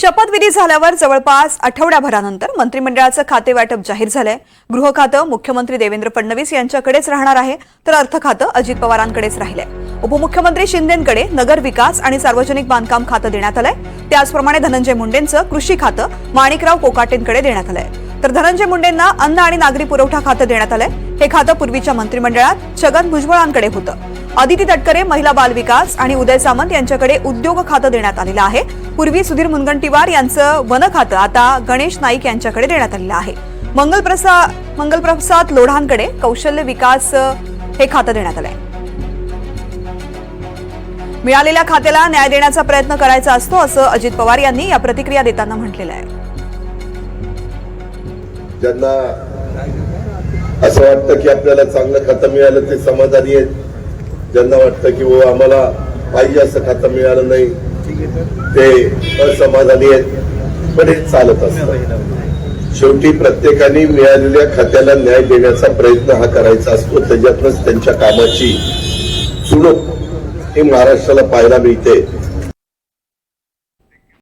शपथविधी झाल्यावर जवळपास आठवड्याभरानंतर मंत्रिमंडळाचं खाते वाटप जाहीर झालंय. गृह खातं मुख्यमंत्री देवेंद्र फडणवीस यांच्याकडेच राहणार आहे तर अर्थ खातं अजित पवारांकडेच राहिलंय. उपमुख्यमंत्री शिंदेंकडे नगर विकास आणि सार्वजनिक बांधकाम खातं देण्यात आलंय. त्याचप्रमाणे धनंजय मुंडेंचं कृषी खातं माणिकराव कोकाटेंकडे देण्यात आलंय. तर धनंजय मुंडेंना अन्न आणि नागरी पुरवठा खातं देण्यात आलंय. हे खातं पूर्वीच्या मंत्रिमंडळात छगन भुजबळांकडे होतं. अदिती तटकरे महिला बाल विकास आणि उदय सामंत यांच्याकडे उद्योग खातं देण्यात आलेलं आहे. पूर्वी सुधीर मुनगंटीवार यांचं वन खातं आता गणेश नाईक यांच्याकडे देण्यात आलेलं आहे. मंगलप्रसा मंगलप्रसाद लोढांकडे कौशल्य विकास हे खातं देण्यात आलंय. मिळालेल्या खात्याला न्याय देण्याचा प्रयत्न करायचा असतो असं अजित पवार यांनी या प्रतिक्रिया देताना म्हटलेलं आहे. ज्यांना असं वाटतं की आपल्याला चांगलं खातं मिळालं ते समाधानी आहेत. ज्यांना वाटतं की व आम्हाला पाहिजे असं खातं मिळालं नाही. ते असमाधानी आहेत. पण हे चालत असत. शेवटी प्रत्येकाने मिळालेल्या खात्याला न्याय देण्याचा प्रयत्न हा करायचा असतो. त्याच्यातनंच त्यांच्या कामाची चुणूक ही महाराष्ट्राला पाहायला मिळते.